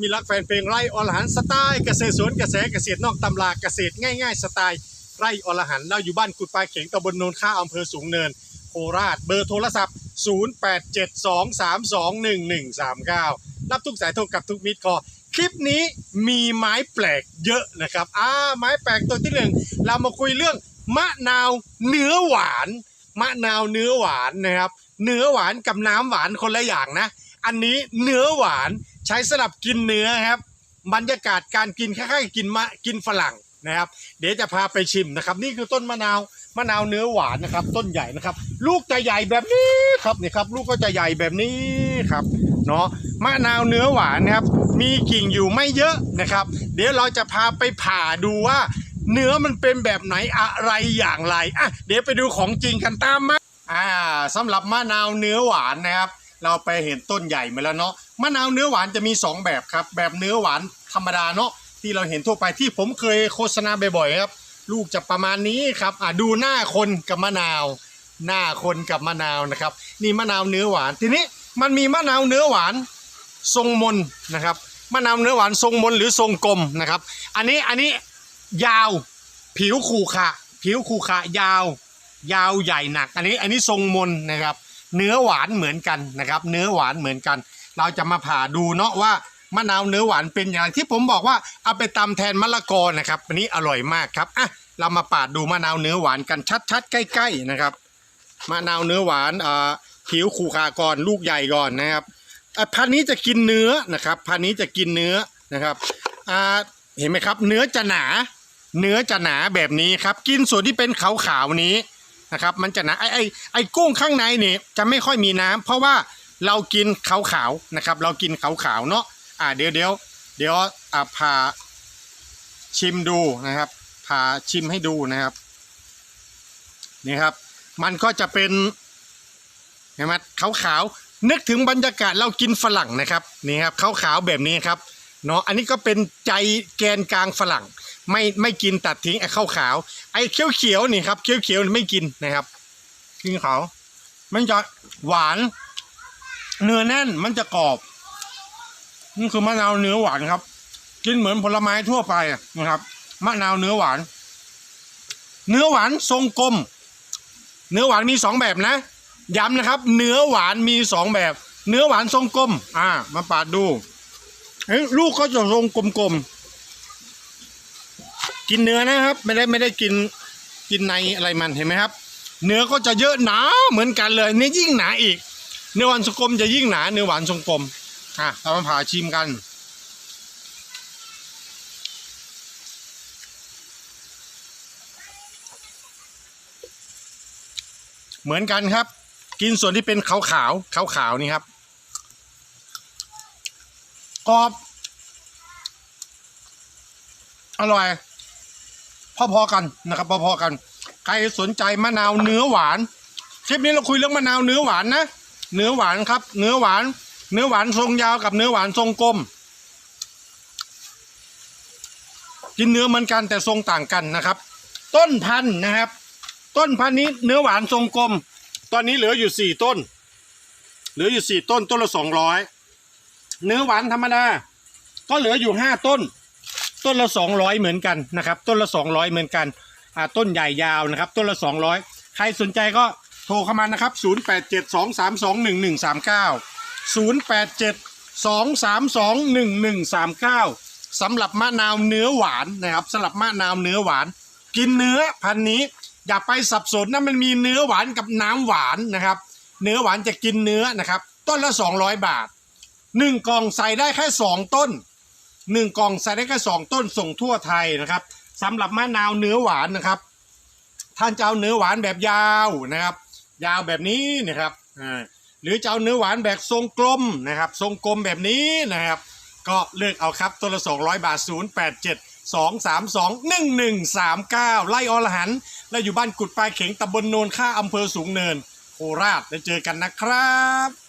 มีรักแฟนเพลงไร่อรหันสไตล์เกษตรสวนเกษตรเกษตรนอกตำราเกษตรง่ายๆ สไตล์ไร่อรหันเราอยู่บ้านกุดปลายเข็งตำบลโนนข้าอำเภอสูงเนิน โคราช เบอร์โทรศัพท์ 0872321139 รับทุกสายโทรกับทุกมิตรคอคลิปนี้มีไม้แปลกเยอะนะครับอ่าไม้แปลกตัวที่หนึ่งเรามาคุยเรื่องมะนาวเนื้อหวาน มะนาวเนื้อหวานนะครับ เนื้อหวานกับน้ำหวานคนละอย่างนะ อันนี้เนื้อหวานใช้สำหรับกินเนื้อครับ บรรยากาศการกินคล้ายๆกินมะกินฝรั่งนะครับ เดี๋ยวจะพาไปชิมนะครับ นี่คือต้นมะนาวมะนาวเนื้อหวานนะครับ ต้นใหญ่นะครับ ลูกจะใหญ่แบบนี้ครับนี่ครับ ลูกก็จะใหญ่แบบนี้ครับเนาะมะนาวเนื้อหวานนะครับ มีกิ่งอยู่ไม่เยอะนะครับ เดี๋ยวเราจะพาไปผ่าดูว่า เนื้อมันเป็นแบบไหนอะไรอย่างไรอะเดี๋ยวไปดูของจริงกันตามมาอ่าสำหรับมะนาวเนื้อหวานนะครับ เราไปเห็นต้นใหญ่มาแล้วเนาะมะนาวเนื้อหวานจะมี 2 แบบครับ แบบเนื้อหวานธรรมดาเนาะที่เราเห็นทั่วไปที่ผมเคยโฆษณาบ่อยๆครับ ลูกจะประมาณนี้ครับอะดูหน้าคนกับมะนาว หน้าคนกับมะนาวนะครับ นี่มะนาวเนื้อหวานทีนี้มันมีมะนาวเนื้อหวานทรงมนนะครับมะนาวเนื้อหวานทรงมนหรือทรงกลมนะครับ อันนี้อันนี้ยาวผิวขู่ขะผิวขู่ขะยาว ยาวใหญ่หนัก อันนี้อันนี้ทรงมนนะครับ เนื้อหวานเหมือนกันนะครับ เนื้อหวานเหมือนกัน เราจะมาผ่าดูเนาะว่ามะนาวเนื้อหวานเป็นอย่างไรที่ผมบอกว่าเอาไปตำแทนมะละกอนะครับอันนี้อร่อยมากครับอะเรามาปาดดูมะนาวเนื้อหวานกันชัดๆ ใกล้ๆนะครับมะนาวเนื้อหวานอ่าผิวขู่ขาก่อนลูกใหญ่ก่อนนะครับอะพันนี้จะกินเนื้อนะครับพันนี้จะกินเนื้อนะครับอ่าเห็นไหมครับ เนื้อจะหนา เนื้อจะหนาแบบนี้ครับ กินส่วนที่เป็นขาวๆนี้ นะครับ มันจะหนาไอไอไอกุ้งข้างในนี่จะไม่ค่อยมีน้ำเพราะว่าเรากินขาวๆนะครับ เรากินขาวๆเนาะอ่าเดี๋ยวเดี๋ยวเดี๋ยวอ่าพาชิมดูนะครับพาชิมให้ดูนะครับนี่ครับ มันก็จะเป็นเห็นไหมขาวๆนึกถึงบรรยากาศเรากินฝรั่งนะครับนี่ครับขาวๆแบบนี้ครับ เนาะอันนี้ก็เป็นใจแกนกลางฝรั่ง ไม่ไม่กินตัดทิ้งไอ้ข้าวขาว ไอ้เขียวเขียวนี่ครับเขียวเขียวไม่กินนะครับกินขาวมันจะหวานเนื้อแน่นมันจะกรอบนี่คือมะนาวเนื้อหวานครับ กินเหมือนผลไม้ทั่วไปนะครับมะนาวเนื้อหวาน เนื้อหวานทรงกลม เนื้อหวานมีสองแบบนะย้ำนะครับ เนื้อหวานมีสองแบบ เนื้อหวานทรงกลม อ่า มาปาดดู ลูกก็จะทรงกลมๆ กินเนื้อนะครับ ไม่ได้ไม่ได้กินกินในอะไรมันเห็นไหมครับ เนื้อก็จะเยอะหนาเหมือนกันเลยนี่ยิ่งหนาอีก เนื้อหวานทรงกลมจะยิ่งหนาเนื้อหวานทรงกลมอะเรามาผ่าชิมกันเหมือนกันครับ กินส่วนที่เป็นขาวขาวขาวขาวๆนี่ครับ กรอบ อร่อย พอๆกันนะครับพอๆกัน ใครสนใจมะนาวเนื้อหวานคลิปนี้เราคุยเรื่องมะนาวเนื้อหวานนะเนื้อหวานครับ เนื้อหวาน เนื้อหวานทรงยาวกับเนื้อหวานทรงกลม กินเนื้อเหมือนกันแต่ทรงต่างกันนะครับ ต้นพันธุ์นะครับ ต้นพันธุ์นี้เนื้อหวานทรงกลม ตอนนี้เหลืออยู่สี่ต้น เหลืออยู่สี่ต้นต้นละสองร้อย เนื้อหวานธรรมดา ก็เหลืออยู่ห้าต้น ต้นละสองร้อยเหมือนกันนะครับ ต้นละสองร้อยเหมือนกันอ่าต้นใหญ่ยาวนะครับ ต้นละสองร้อยใครสนใจก็โทรเข้ามานะครับศูนย์แปดเจ็ดสองสามสองหนึ่งหนึ่งสามเก้าศูนย์แปดเจ็ดสองสามสองหนึ่งหนึ่งสามเก้าสำหรับมะนาวเนื้อหวานนะครับสำหรับมะนาวเนื้อหวาน กินเนื้อพันนี้อย่าไปสับสนนะมันมีเนื้อหวานกับน้ำหวานนะครับ เนื้อหวานจะกินเนื้อนะครับ ต้นละ 200 บาท หนึ่งกล่องใส่ได้แค่สองต้นหนึ่งกล่องใส่ได้แค่สองต้นส่งทั่วไทยนะครับสำหรับมะนาวเนื้อหวานนะครับ ท่านจะเอาเนื้อหวานแบบยาวนะครับ ยาวแบบนี้นะครับหรือจะเอาเนื้อหวานแบบทรงกลมนะครับ ทรงกลมแบบนี้นะครับ ก็เลือกเอาครับตัวละ200 บาท 0 8 7 2 3 2 1 1 3 9 ไล่อรหันและอยู่บ้านกุดปลายเข็งตำบลโนนค่าอำเภอสูงเนิน โคราชแล้วเจอกันนะครับ